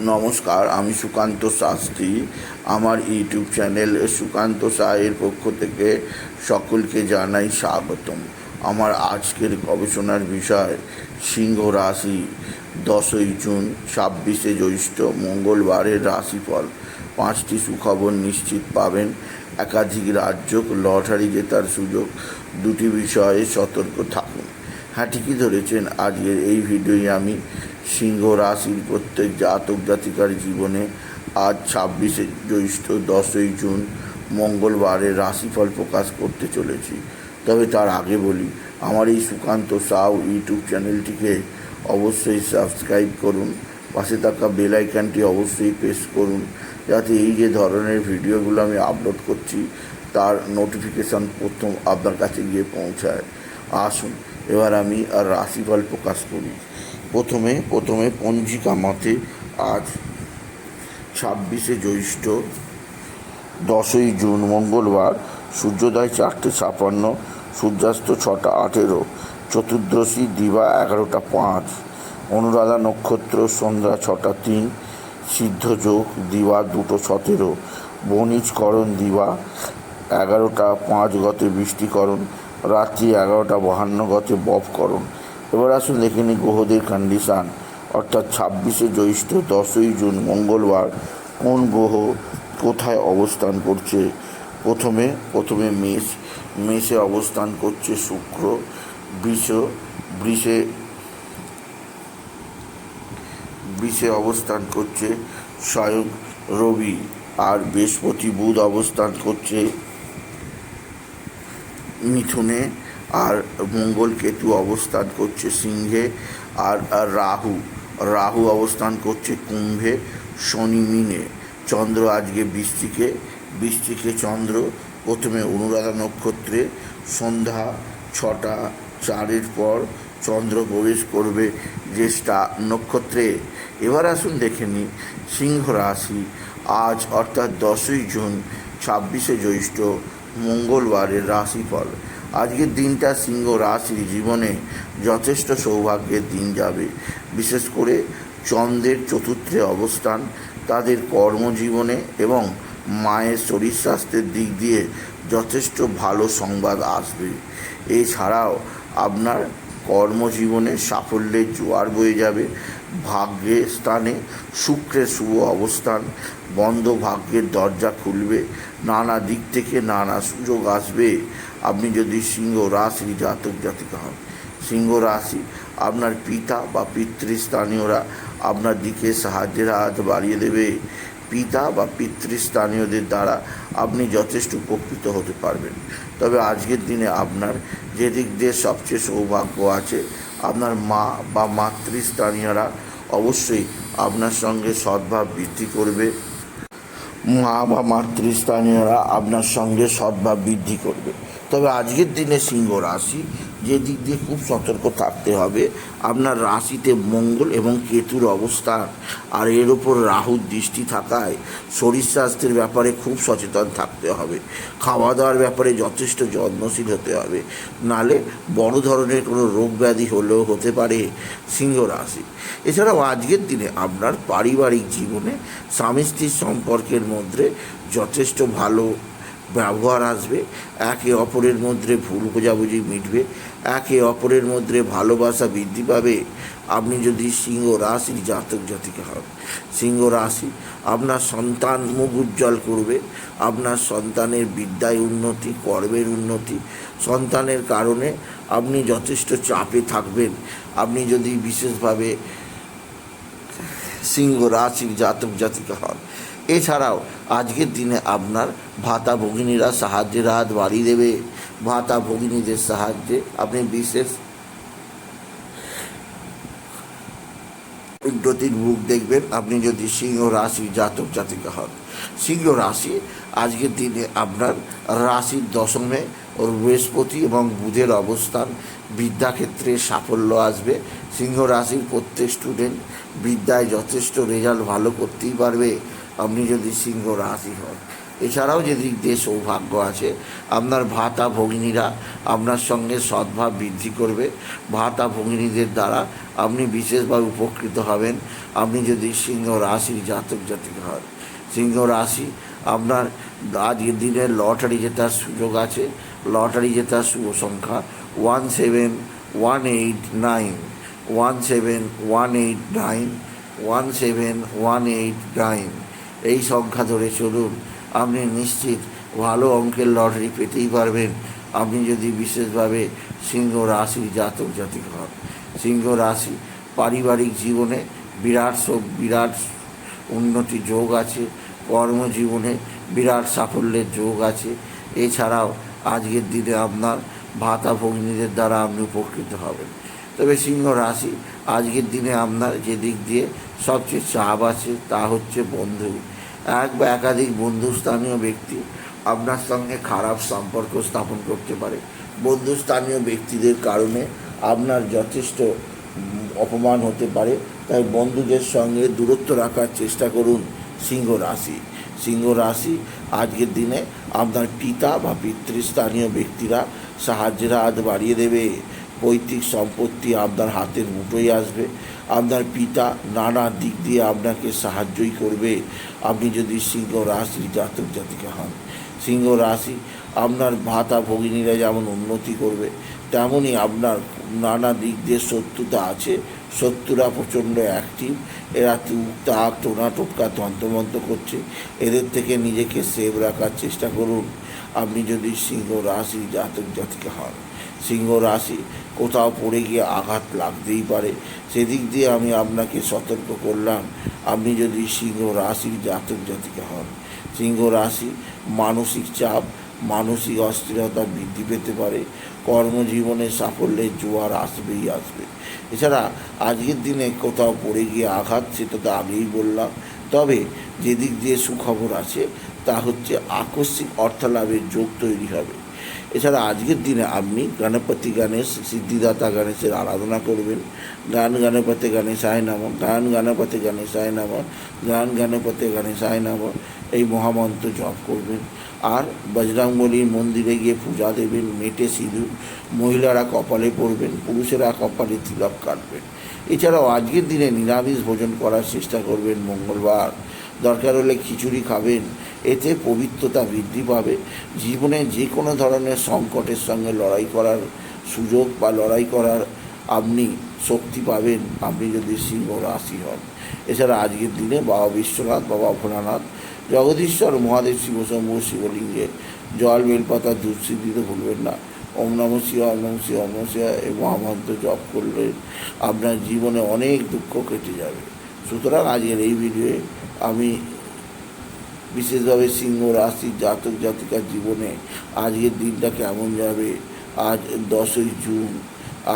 নমস্কার, আমি সুকান্ত শাস্ত্রী। আমার ইউটিউব চ্যানেল সুকান্ত সাহের পক্ষ থেকে সকলকে জানাই স্বাগতম। আমার আজকের গবেষণার বিষয়, সিংহ রাশি, দশই জুন, ছাব্বিশে জ্যৈষ্ঠ, মঙ্গলবারের রাশিফল। পাঁচটি সুখবর নিশ্চিত পাবেন। একাধিক রাজ্য লটারি জেতার সুযোগ। দুটি বিষয়ে সতর্ক থাকুন। হ্যাঁ ঠিকই ধরেছেন, আজকের এই ভিডিওয়ে আমি সিংহ রাশির প্রত্যেক জাতক জাতিকার জীবনে আজ ছাব্বিশে জ্যৈষ্ঠ দশই জুন মঙ্গলবারে রাশিফল প্রকাশ করতে চলেছি। তবে তার আগে বলি, আমার এই সুকান্ত সাউ ইউটিউব চ্যানেলটিকে অবশ্যই সাবস্ক্রাইব করুন, পাশে থাকা বেল আইকনটি অবশ্যই প্রেস করুন, যাতে এই যে ধরনের ভিডিওগুলো আমি আপলোড করছি, তার নোটিফিকেশান প্রথম আপনার কাছে গিয়ে পৌঁছায়। আসুন, এবার আমি আর রাশিফল প্রকাশ করি। প্রথমে প্রথমে পঞ্জিকা মতে আজ ছাব্বিশে জ্যৈষ্ঠ, দশই জুন মঙ্গলবার, সূর্যোদয় চারটে ছাপান্ন, সূর্যাস্ত ছটা আঠেরো, চতুর্দশী দিবা এগারোটা পাঁচ, অনুরাধা নক্ষত্র সন্ধ্যা ছটা তিন সিদ্ধযোগ দিবা দুটো সতেরো বণিজকরণ দিবা এগারোটা পাঁচ গতে বৃষ্টিকরণ, রাত্রি এগারোটা বাহান্ন গতে বপকরণ। এবার আসুন দেখে নিই গ্রহদের কন্ডিশান অর্থাৎ ছাব্বিশে জ্যৈষ্ঠ, দশই জুন, মঙ্গলবার কোন গ্রহ কোথায় অবস্থান করছে? প্রথমে প্রথমে মেষ। মেষে অবস্থান করছে শুক্র, বৃষ, বৃষে বৃষে অবস্থান করছে স্বয়ং রবি। আর বৃহস্পতি বুধ অবস্থান করছে মিথুনে। আর মঙ্গল কেতু অবস্থান করছে সিংহে আর রাহু রাহু অবস্থান করছে কুম্ভে, শনি মিনে। চন্দ্র আজকে বৃষ্টিকে বৃষ্টিকে চন্দ্র, প্রথমে অনুরাধা নক্ষত্রে, সন্ধ্যা ছটা, চারের পর চন্দ্র প্রবেশ করবে জ্যেষ্ঠা নক্ষত্রে। এবার আসুন দেখে নিই, সিংহ রাশি, আজ অর্থাৎ দশই জুন, ছাব্বিশে জ্যৈষ্ঠ, মঙ্গলবারের রাশিফল। আজকের দিনটা সিংহ রাশির জীবনে যথেষ্ট সৌভাগ্যের দিন যাবে। বিশেষ করে চন্দ্রের চতুর্থে অবস্থান, তাদের কর্মজীবনে এবং মায়ের শরীর স্বাস্থ্যের দিক দিয়ে যথেষ্ট ভালো সংবাদ আসবে। এছাড়াও আপনার কর্মজীবনে সাফল্যের জোয়ার বয়ে যাবে। ভাগ্যের স্থানে শুক্রের শুভ অবস্থান, বন্ধ ভাগ্যের দরজা খুলবে, নানা দিক থেকে নানা সুযোগ আসবে। আপনি যদি সিংহ রাশি জাতক জাতিকা হন, সিংহ রাশি, আপনার পিতা বা পিতৃস্থানীয়রা আপনার দিকে সাহায্যের হাত বাড়িয়ে দেবে। পিতা বা পিতৃস্থানীয়দের দ্বারা আপনি যথেষ্ট উপকৃত হতে পারবেন। তবে আজকের দিনে আপনার যে দিক দিয়ে সবচেয়ে সৌভাগ্য আছে, আপনার মা বা মাতৃস্থানীয়রা অবশ্যই আপনার সঙ্গে সদ্ভাব বৃদ্ধি করবে। মা বা মাতৃস্থানীয়রা আপনার সঙ্গে সদ্ভাব বৃদ্ধি করবে। তবে আজকের দিনে সিংহ রাশি, যে দিক দিয়ে খুব সতর্ক থাকতে হবে। আপনার রাশিতে মঙ্গল এবং কেতুর অবস্থান, আর এর ওপর রাহুর দৃষ্টি থাকায় শরীর স্বাস্থ্যের ব্যাপারে খুব সচেতন থাকতে হবে। খাওয়া দাওয়ার ব্যাপারে যথেষ্ট যত্নশীল হতে হবে। নালে বড় ধরনের কোনো রোগ ব্যাধি হলেও হতে পারে সিংহ রাশি। এছাড়াও আজকের দিনে আপনার পারিবারিক জীবনে স্বামী স্ত্রীর সম্পর্কের মধ্যে যথেষ্ট ভালো ব্যবহার আসবে। একে অপরের মধ্যে ভুল বোঝাবুঝি মিটবে। একে অপরের মধ্যে ভালোবাসা বৃদ্ধি পাবে। আপনি যদি সিংহ রাশির জাতক জাতিকা হন, সিংহ রাশি আপনার সন্তান মুখ উজ্জ্বল করবে। আপনার সন্তানের বিদ্যায় উন্নতি, কর্মের উন্নতি, সন্তানের কারণে আপনি যথেষ্ট চাপে থাকবেন। আপনি যদি বিশেষভাবে সিংহ রাশির জাতক জাতিকা হন এছাড়াও আজকের দিনে আপনার ভাতা ভগিনীরা সাহায্যের হাত বাড়িয়ে দেবে। ভাতা ভগিনীদের সাহায্যে আপনি বিশেষ উন্নতির মুখ দেখবেন। আপনি যদি সিংহ রাশি জাতক জাতিকা হন, সিংহ রাশি আজকের দিনে আপনার রাশির দশমে বৃহস্পতি এবং বুধের অবস্থান বিদ্যাক্ষেত্রে সাফল্য আসবে। সিংহ রাশির প্রত্যেক স্টুডেন্ট বিদ্যায় যথেষ্ট রেজাল্ট ভালো করতেই পারবে। আপনি যদি সিংহ রাশি হন, এছাড়াও যেদিক দিয়ে সৌভাগ্য আছে, আপনার ভাতা ভগিনীরা আপনার সঙ্গে সদ্ভাব বৃদ্ধি করবে। ভাতা ভগিনীদের দ্বারা আপনি বিশেষভাবে উপকৃত হবেন। আপনি যদি সিংহ রাশির জাতক জাতিকা হন, সিংহ রাশি আপনার আজকের দিনে লটারি জেতার সুযোগ আছে। লটারি জেতার শুভ সংখ্যা one seven one eight nine, one seven one eight nine, one seven one eight nine. এই সংখ্যা ধরে চলুন। আপনি নিশ্চিত ভালো অঙ্কের লটারি পেতেই পারবেন। আপনি যদি বিশেষভাবে সিংহ রাশির জাতক জাতিক হন, সিংহ রাশি পারিবারিক জীবনে বিরাট সব বিরাট উন্নতি যোগ আছে, কর্মজীবনে বিরাট সাফল্যের যোগ আছে। এছাড়াও আজকের দিনে আপনার ভাতা ভগ্নীদের দ্বারা আপনি উপকৃত হবেন। তবে সিংহ রাশি আজকের দিনে আপনার যে দিক দিয়ে সবচেয়ে চাপ আছে তা হচ্ছে বন্ধু। এক বা একাধিক বন্ধুস্থানীয় ব্যক্তি আপনার সঙ্গে খারাপ সম্পর্ক স্থাপন করতে পারে। বন্ধুস্থানীয় ব্যক্তিদের কারণে আপনার যথেষ্ট অপমান হতে পারে। তাই বন্ধুদের সঙ্গে দূরত্ব রাখার চেষ্টা করুন সিংহ রাশি। সিংহ রাশি আজকের দিনে আপনার পিতা বা পিতৃস্থানীয় ব্যক্তিরা সাহায্যের হাত বাড়িয়ে দেবে। পৈতৃক সম্পত্তি আপনার হাতের মুঠোয় আসবে। আপনার পিতা নানা দিক দিয়ে আপনাকে সাহায্যই করবে। আপনি যদি সিংহ রাশির জাতক জাতিকা হন, সিংহ রাশি আপনার ভাতা ভগিনীরা যেমন উন্নতি করবে তেমনই আপনার নানা দিক দিয়ে শত্রুতা আছে। শত্রুরা প্রচণ্ড অ্যাক্টিভ এরা তুক তাক, টোনা টোটকা তন্ত্রমন্ত্র করছে। এদের থেকে নিজেকে সেভ রাখার চেষ্টা করুন। আপনি যদি সিংহ রাশি জাতক জাতিকা হন সিংহ রাশি। কোথাও পড়ে গিয়ে আঘাত লাগতেই পারে। সেদিক দিয়ে আমি আপনাকে সতর্ক করলাম, আপনি যদি সিংহ রাশির জাতক জাতিকা হন। সিংহ রাশি মানসিক চাপ, মানসিক অস্থিরতা বৃদ্ধি পেতে পারে। কর্মজীবনে সাফল্যের জোয়ার আসবেই আসবে। এছাড়া আজকের দিনে কোথাও পড়ে গিয়ে আঘাত সেটা তো আগেই বললাম। তবে যেদিক দিয়ে সুখবর আছে, তা হচ্ছে আকস্মিক অর্থলাভের যোগ তৈরি হবে। এছাড়া আজকের দিনে আপনি গণপতি গণেশ, সিদ্ধিদাতা গণেশের আরাধনা করবেন। গান গণপতি গণেশায় নাম, গান গণপতি গণেশায় নাম, গান গণপতি গণেশায় নাম, এই মহামন্ত্র জপ করবেন। আর বজরংবলীর মন্দিরে গিয়ে পূজা দেবেন, মেটে সিঁদুর। মহিলারা কপালে পড়বেন, পুরুষেরা কপালে তিলক কাটবেন। এছাড়াও আজকের দিনে নিরামিষ ভোজন করার চেষ্টা করবেন মঙ্গলবার। দরকার হলে খিচুড়ি খাবেন। এতে পবিত্রতা বৃদ্ধি পাবে। জীবনে যে কোনো ধরনের সংকটের সঙ্গে লড়াই করার সুযোগ বা লড়াই করার আপনি শক্তি পাবেন। আপনি যদি সিংহ রাশি হন। এছাড়া আজকের দিনে বাবা বিশ্বনাথ, বাবা ভোলানাথ, জগদীশ্বর, মহাদেব শিবশম্ভ শিবলিঙ্গে জল, বেলপাতা দুধসি দিতে ভুলবেন না। ওম নম শিবা ওম নম শিবা ওম নম শিবা এই মহামন্ত্র জপ করলে আপনার জীবনে অনেক দুঃখ কেটে যাবে। সুতরাং আজকের এই ভিডিওয়ে আমি বিশেষভাবে সিংহ রাশির জাতক, জাতিকার জীবনে আজকের দিনটা কেমন যাবে? আজ দশই জুন,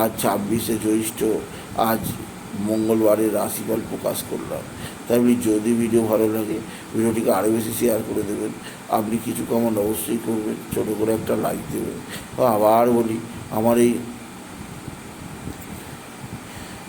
আজ ছাব্বিশে জ্যৈষ্ঠ, আজ মঙ্গলবারের রাশিফল প্রকাশ করলাম। তাই আপনি যদি ভিডিও ভালো লাগে, ভিডিওটিকে আরও বেশি শেয়ার করে দেবেন। আপনি কিছু কমেন্ট অবশ্যই করবেন, ছোটো করে একটা লাইক দেবেন। আবার বলি, আমার এই